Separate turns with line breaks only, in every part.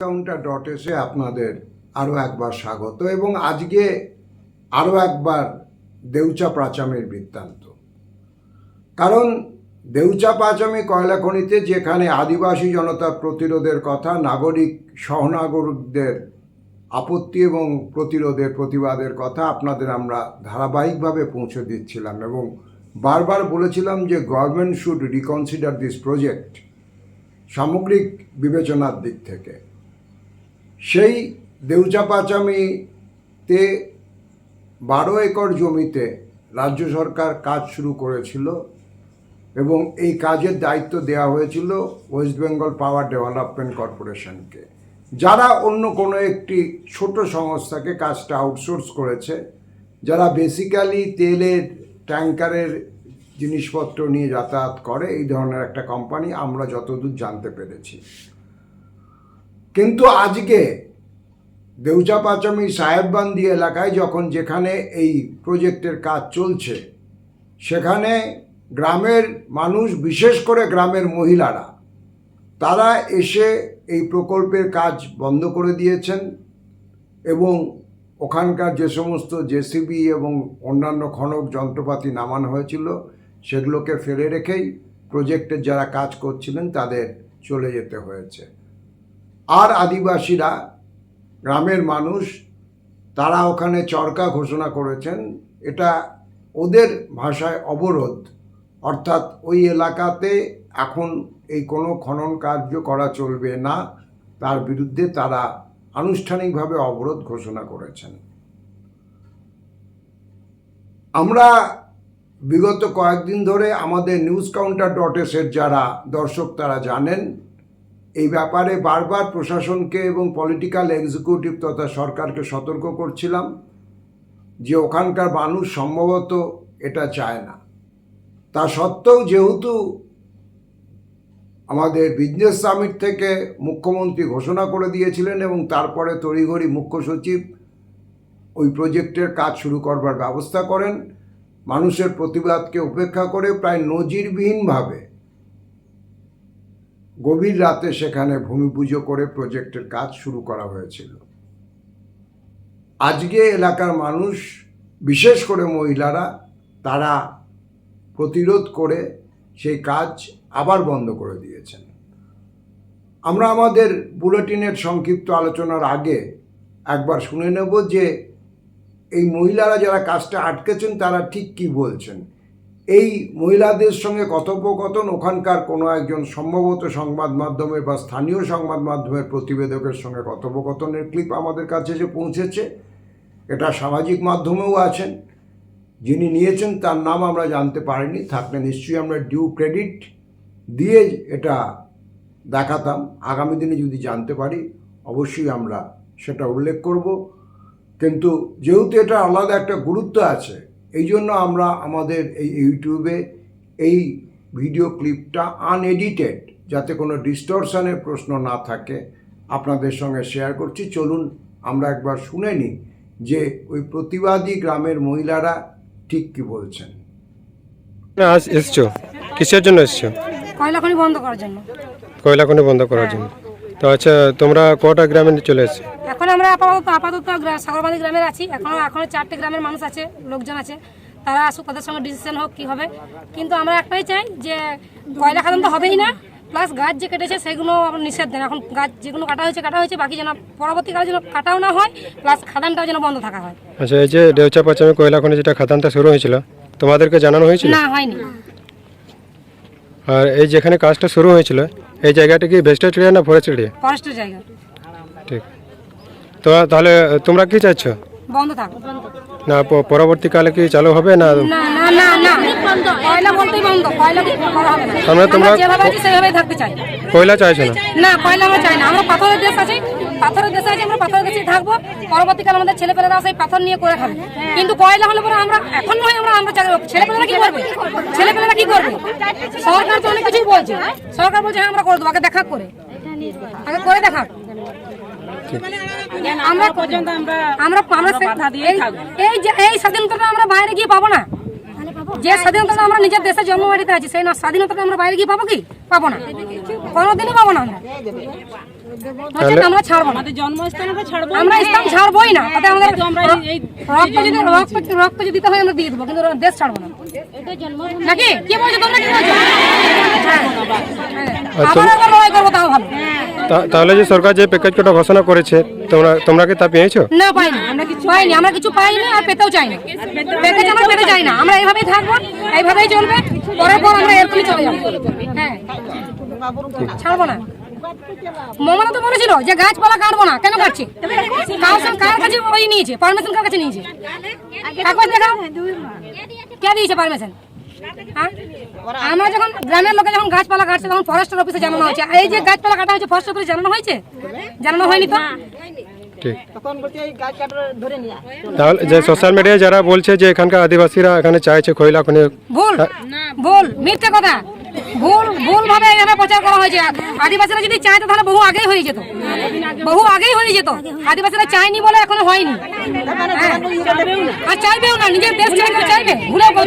Counter dot এসে আপনাদের আরও একবার স্বাগত এবং আজকে আরও একবার দেউচা প্রাচামের বৃত্তান্ত। কারণ দেউচা পাচামি কয়লা খনিতে যেখানে আদিবাসী জনতার প্রতিরোধের কথা, নাগরিক সহনাগরিকদের আপত্তি এবং প্রতিরোধের প্রতিবাদের কথা আপনাদের আমরা ধারাবাহিকভাবে পৌঁছে দিচ্ছিলাম এবং বারবার বলেছিলাম যে government should reconsider this project সামগ্রিক বিবেচনার দিক থেকে। সেই দেউচা পাচামিতে বারো একর জমিতে রাজ্য সরকার কাজ শুরু করেছিল এবং এই কাজের দায়িত্ব দেওয়া হয়েছিল ওয়েস্ট বেঙ্গল পাওয়ার ডেভেলপমেন্ট কর্পোরেশনকে। যারা অন্য কোনো একটি ছোট সংস্থাকে কাজটা আউটসোর্স করেছে, যারা বেসিক্যালি তেলের, ট্যাঙ্কারের জিনিসপত্র নিয়ে যাতায়াত করে, এই ধরনের একটা কোম্পানি আমরা যতদূর জানতে পেরেছি। কিন্তু আজকে দেউচা পাচামি সাহেববান্দি এলাকায় যখন যেখানে এই প্রজেক্টের কাজ চলছে, সেখানে গ্রামের মানুষ, বিশেষ করে গ্রামের মহিলারা, তারা এসে এই প্রকল্পের কাজ বন্ধ করে দিয়েছেন এবং ওখানকার যে সমস্ত জেসিবি এবং অন্যান্য খনক যন্ত্রপাতি নামানো হয়েছিল, সেগুলোকে ফেলে রেখেই প্রজেক্টের যারা কাজ করছিলেন, তাদের চলে যেতে হয়েছে। আর আদিবাসীরা, গ্রামের মানুষ, তারা ওখানে চরকা ঘোষণা করেছেন। এটা ওদের ভাষায় অবরোধ। অর্থাৎ ওই এলাকাতে এখন এই কোনো খনন কার্য করা চলবে না। তার বিরুদ্ধে তারা আনুষ্ঠানিকভাবে অবরোধ ঘোষণা করেছেন। আমরা বিগত কয়েকদিন ধরে আমাদের নিউজ কাউন্টার ডট এসের যারা দর্শক, তারা জানেন এই ব্যাপারে বারবার প্রশাসনকে এবং পলিটিক্যাল এক্সিকিউটিভ তথা সরকারকে সতর্ক করছিলাম যে ওখানকার মানুষ সম্ভবত এটা চায় না। তা সত্ত্বেও যেহেতু আমাদের বিজনেস সামিট থেকে মুখ্যমন্ত্রী ঘোষণা করে দিয়েছিলেন এবং তারপরে তড়িঘড়ি মুখ্য সচিব ওই প্রজেক্টের কাজ শুরু করবার ব্যবস্থা করেন, মানুষের প্রতিবাদকে উপেক্ষা করে প্রায় নজিরবিহীনভাবে গভীর রাতে সেখানে ভূমি পুজো করে প্রজেক্টের কাজ শুরু করা হয়েছিল। আজকে এলাকার মানুষ, বিশেষ করে মহিলারা, তারা প্রতিরোধ করে সেই কাজ আবার বন্ধ করে দিয়েছেন। আমরা আমাদের বুলেটিনের সংক্ষিপ্ত আলোচনার আগে একবার শুনে নেব যে এই মহিলারা যারা কাজটা আটকেছেন, তারা ঠিক কি বলছেন? এই মহিলাদের সঙ্গে কথোপকথন, ওখানকার কোনো একজন সম্ভবত সংবাদ মাধ্যমের বা স্থানীয় সংবাদ মাধ্যমের প্রতিবেদকের সঙ্গে কথোপকথনের ক্লিপ আমাদের কাছে এসে পৌঁছেছে। এটা সামাজিক মাধ্যমেও আছেন। যিনি নিয়েছেন তার নাম আমরা জানতে পারিনি, থাকলে নিশ্চয়ই আমরা ডিউ ক্রেডিট দিয়ে এটা দেখাতাম। আগামী দিনে যদি জানতে পারি, অবশ্যই আমরা সেটা উল্লেখ করব। কিন্তু যেহেতু এটা আলাদা একটা গুরুত্ব আছে এই জন্য আমরা আমাদের এই ইউটিউবে এই ভিডিও ক্লিপটা আনএডিটেড যাতে কোনো ডিস্টরশনের প্রশ্ন না থাকে আপনাদের সঙ্গে শেয়ার করছি। চলুন আমরা একবার শুনে নিই যে ওই প্রতিবাদী গ্রামের মহিলারা ঠিক কি বলছেন।
আজ এসছো। কিসের জন্য এসছো?
কয়লা খনি বন্ধ করার জন্য।
কয়লা খনি বন্ধ করার জন্য। তো আচ্ছা তোমরা কটা গ্রামে চলে এসছো?
এখন আমরা আপাতত আপাতত গ্রা- সাগরবাদী গ্রামের আছি। এখনও এখনও চারটে গ্রামের মানুষ আছে লোকজন আছে। তারা আসুক তাদের সঙ্গে ডিসিশন হোক কি হবে। কিন্তু আমরা একটাই চাই যে কয়লা খাদান তো হবেই না প্লাস গাছ যে কেটেছে সেগুলো আমরা নিষেধ দেন। এখন গাছ যেগুলো কাটা হয়েছে কাটা হয়েছে বাকি যেন পরবর্তীকালে যেন কাটাও না হয় প্লাস খাদানটাও যেন বন্ধ থাকা হয়।
আচ্ছা এই যে দেউচা পাচামি কয়লা খনি যেটা খাদানটা শুরু হয়েছিল তোমাদেরকে জানানো হয়েছিল?
না হয়নি।
আর এই যেখানে কাজটা শুরু হয়েছিল এই জায়গাটা কি ভেস্টেড এরিয়া না ফরেস্ট এরিয়া
ফরেস্টের জায়গা।
ঠিক। তো তাহলে তোমরা কি চাচ্ছ
বন্ধ থাক।
না পরবর্তীকালে কি চালু হবে না?
না না না কয়লা বলতেই বন্ধ কয়লা করা হবে না।
আমরা তোমরা-
যেভাবে আছি সেভাবেই থাকতে চাই।
কয়লা চাইছো না?
না কয়লা আমরা চাই না। আমরা পাথরের দেশ আছি পাথরের দেশে আছি আমরা পাথরের দেশে থাকব। পরবর্তীকালে আমাদের ছেলেপেলেরা সেই পাথর নিয়ে করে খাবে। কিন্তু কয়লা হলে পরে আমরা এখন নয় আমরা আমরা চাকরি। ছেলেপেলেরা কি করবে? ছেলেপেলেরা কি করবে? সরকার তো অনেক কিছুই বলছে। সরকার বলছে হ্যাঁ আমরা করে দেবো আগে দেখা করে। আগে করে দেখা আমরা পর্যন্ত আমরা আমরা আমরা এই- এই যে এই স্বাধীনতাটা আমরা বাইরে গিয়ে পাবো না। যে স্বাধীনতা আমরা নিজের দেশে জন্ম বাড়িতে আছি সেই না স্বাধীনতাটা আমরা বাইরে গিয়ে পাবো কি? পাবো না। কোনোদিনই পাবো না আমরা। আমরা ছাড়বো না।
আমরা
ইসলাম ছাড়বোই না। তাতে আমাদের রক্ত যদি রক্ত রক্ত যদি দিতে হয় আমরা দিয়ে দেবো কিন্তু দেশ ছাড়বো না। নাকি? কি বলছো তোমরা? কি বলছো হ্যাঁ। আবার একবার লড়াই করব তাও ভালো
তা- তাহলে যে সরকার যে প্যাকেজ কোটা ঘোষণা করেছে, তোমরা তোমরা কি তা পেয়েছ?
না, পাইনি। আমরা কিছু পাইনি। আমরা কিছু পাইনি আর পেতেও চাই না পেতে আমরা পেতে চাই না। আমরা এইভাবেই থাকব, এইভাবেই চলবে। পরের পর আমরা এরকমই চলে যাব। হ্যাঁ। ছাড়বো না। মমতা তো বলেছিল যে গাছপালা কাটবো না। কেন কাটছে? কার কাছে ওই নিয়েছে? পারমিশন কার কাছে নিয়েছে? কাগজ দেখাও। কে দিয়েছে পারমিশন? আমরা যখন গ্রামের লোকে যখন গাছপালা কাটছে তখন ফরেস্টের অফিসে জানানো হয়েছে। এই যে গাছপালা কাটা হয়েছে ফরেস্ট অফিসে জানানো হয়েছে? জানানো হয়নি তো?
তাহলে যে সোশ্যাল মিডিয়ায় যারা বলছে যে এখানকার আদিবাসীরা এখানে চাইছে খৈলা খনি
ভুল ভুল মিথ্যে কথা। ভুল ভুল ভাবে এখানে প্রচার করা হয়েছে। আদিবাসীরা যদি চাইতো তাহলে বহু আগেই হয়ে যেত। বহু আগেই হয়ে যেত। আদিবাসীরা চায়নি বলে এখনও হয়নি। হ্যাঁ। আর চাইবেও না, নিজের দেশ ছেড়ে চাইবে, ভুলেও কেউ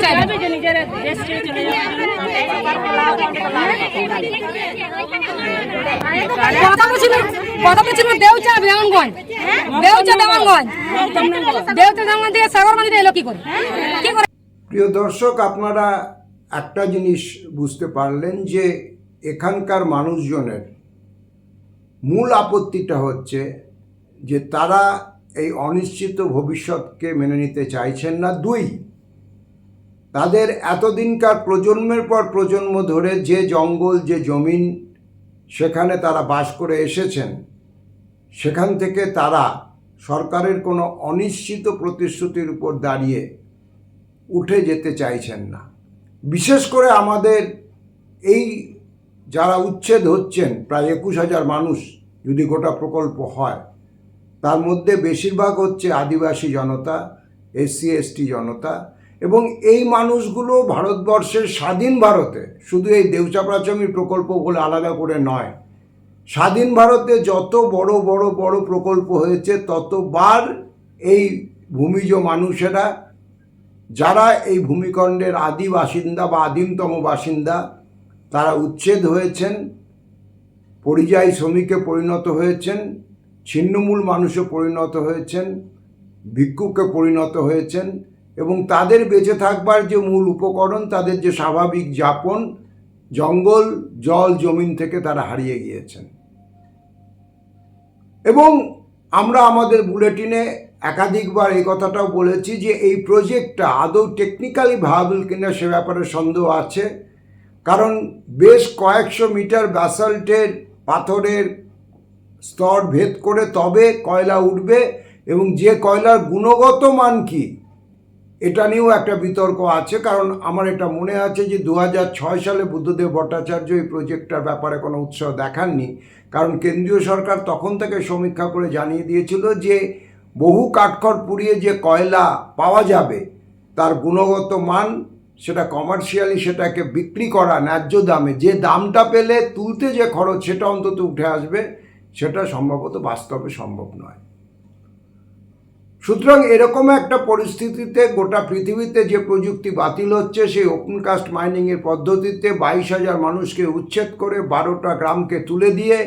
এলো কি করে?
প্রিয় দর্শক, আপনারা একটা জিনিস বুঝতে পারলেন যে এখানকার মানুষজনের মূল আপত্তিটা হচ্ছে যে তারা এই অনিশ্চিত ভবিষ্যৎকে মেনে নিতে চাইছেন না। দুই, তাদের এতদিনকার প্রজন্মের পর প্রজন্ম ধরে যে জঙ্গল, যে জমিন সেখানে তারা বাস করে এসেছেন, সেখান থেকে তারা সরকারের কোনো অনিশ্চিত প্রতিশ্রুতির উপর দাঁড়িয়ে উঠে যেতে চাইছেন না। বিশেষ করে আমাদের এই যারা উচ্ছেদ হচ্ছেন, প্রায় একুশ হাজার মানুষ যদি গোটা প্রকল্প হয়, তার মধ্যে বেশিরভাগ হচ্ছে আদিবাসী জনতা এসসি এসটি জনতা এবং এই মানুষগুলো ভারতবর্ষের স্বাধীন ভারতে, শুধু এই দেউচাপ্রাচমী প্রকল্প বলে আলাদা করে নয়, স্বাধীন ভারতে যত বড় বড় বড় প্রকল্প হয়েছে, ততবার এই ভূমিজ মানুষেরা যারা এই ভূমিখণ্ডের আদি বাসিন্দা বা আদিমতম বাসিন্দা, তারা উচ্ছেদ হয়েছেন, পরিযায়ী শ্রমিকে পরিণত হয়েছেন, ছিন্নমূল মানুষে পরিণত হয়েছেন ভিক্ষুকে পরিণত হয়েছেন এবং তাদের বেঁচে থাকবার যে মূল উপকরণ, তাদের যে স্বাভাবিক যাপন, জঙ্গল, জল, জমিন থেকে তারা হারিয়ে গিয়েছেন। এবং আমরা আমাদের বুলেটিনে একাধিকবার এই কথাটাও বলেছি যে এই প্রজেক্টটা আদৌ টেকনিক্যালি ভাবল কিনা সে ব্যাপারে সন্দেহ আছে। কারণ বেশ কয়েকশো মিটার ব্যাসাল্টের পাথরের স্তর ভেদ করে তবে কয়লা উঠবে এবং যে কয়লার গুণগত মান কি, এটা নিয়েও একটা বিতর্ক আছে। কারণ আমার এটা মনে আছে যে দু সালে বুদ্ধদেব ভট্টাচার্য এই প্রজেক্টটার ব্যাপারে কোনো উৎসাহ দেখাননি। কারণ কেন্দ্রীয় সরকার তখন থেকে সমীক্ষা করে জানিয়ে দিয়েছিল যে বহু কাঠখড় পুড়িয়ে যে কয়লা পাওয়া যাবে, তার গুণগত মান, সেটা কমার্শিয়ালি সেটাকে বিক্রি করা ন্যায্য দামে, যে দামটা পেলে তুলতে যে খরচ সেটা অন্তত উঠে আসবে, সেটা সম্ভবত বাস্তবে সম্ভব নয়। সুতরাং এরকম একটা পরিস্থিতিতে গোটা পৃথিবীতে যে প্রযুক্তি বাতিল হচ্ছে, সেই ওপেন কাস্ট মাইনিংয়ের পদ্ধতিতে বাইশ হাজার মানুষকে উচ্ছেদ করে বারোটা গ্রামকে তুলে দিয়ে,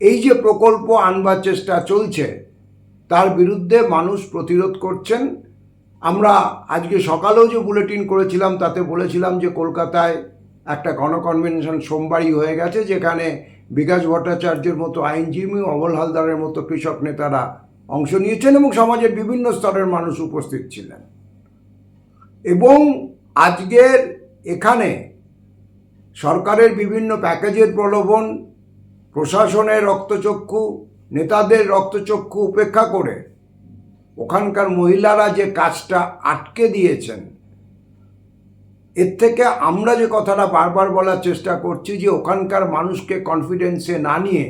এই যে প্রকল্প আনবার চেষ্টা চলছে তার বিরুদ্ধে মানুষ প্রতিরোধ করছেন। আমরা আজকে সকালেও যে বুলেটিন করেছিলাম, তাতে বলেছিলাম যে কলকাতায় একটা গণকনভেনশন সোমবারই হয়ে গেছে, যেখানে বিকাশ ভট্টাচার্যের মতো আইনজীবী অবল হালদারের মতো কৃষক নেতারা অংশ নিয়েছেন এবং সমাজের বিভিন্ন স্তরের মানুষ উপস্থিত ছিলেন। এবং আজকের এখানে সরকারের বিভিন্ন প্যাকেজের প্রলোভন, প্রশাসনের রক্তচক্ষু নেতাদের রক্তচক্ষু উপেক্ষা করে ওখানকার মহিলারা যে কাজটা আটকে দিয়েছেন, এর থেকে আমরা যে কথাটা বারবার বলার চেষ্টা করছি যে ওখানকার মানুষকে কনফিডেন্সে না নিয়ে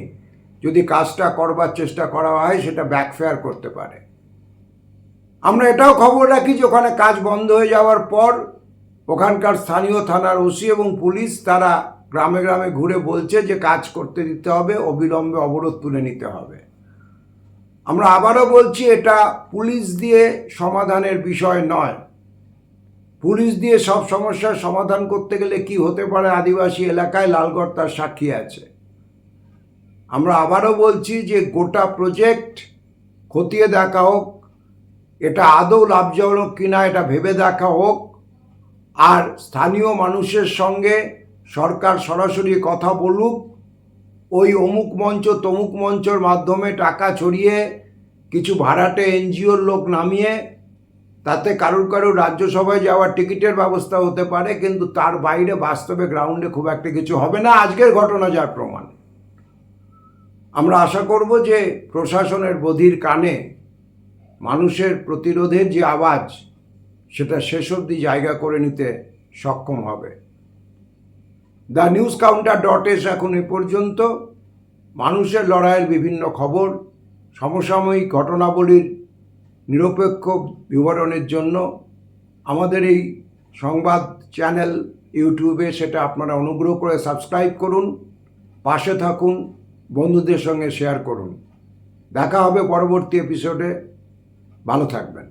যদি কাজটা করবার চেষ্টা করা হয়, সেটা ব্যাকফেয়ার করতে পারে। আমরা এটাও খবর রাখি যে ওখানে কাজ বন্ধ হয়ে যাওয়ার পর ওখানকার স্থানীয় থানার ওসি এবং পুলিশ তারা গ্রামে গ্রামে ঘুরে বলছে যে কাজ করতে দিতে হবে, অবিলম্বে অবরোধ তুলে নিতে হবে। আমরা আবারও বলছি, এটা পুলিশ দিয়ে সমাধানের বিষয় নয়। পুলিশ দিয়ে সব সমস্যার সমাধান করতে গেলে কি হতে পারে আদিবাসী এলাকায়, লালগড় তার সাক্ষী আছে। আমরা আবারও বলছি যে গোটা প্রজেক্ট খতিয়ে দেখা হোক, এটা আদৌ লাভজনক কিনা এটা ভেবে দেখা হোক, আর স্থানীয় মানুষের সঙ্গে সরকার সরাসরি কথা বলুক, ওই অমুক মঞ্চ তমুক মঞ্চর মাধ্যমে টাকা ছড়িয়ে, কিছু ভাড়াটে এনজিওর লোক নামিয়ে, তাতে কারুর কারুর রাজ্যসভায় যাওয়ার টিকিটের ব্যবস্থা হতে পারে, কিন্তু তার বাইরে বাস্তবে গ্রাউন্ডে খুব একটা কিছু হবে না। আজকের ঘটনা যার প্রমাণ। আমরা আশা করব যে প্রশাসনের বধির কানে মানুষের প্রতিরোধের যে আওয়াজ, সেটা শেষ অবধি জায়গা করে নিতে সক্ষম হবে। The news counter dot S এখন এ পর্যন্ত। মানুষের লড়াইয়ের বিভিন্ন খবর, সমসাময়িক ঘটনাবলীর নিরপেক্ষ বিবরণের জন্য আমাদের এই সংবাদ চ্যানেল ইউটিউবে সেটা আপনারা অনুগ্রহ করে সাবস্ক্রাইব করুন, পাশে থাকুন, বন্ধুদের সঙ্গে শেয়ার করুন। দেখা হবে পরবর্তী এপিসোডে। ভালো থাকবেন।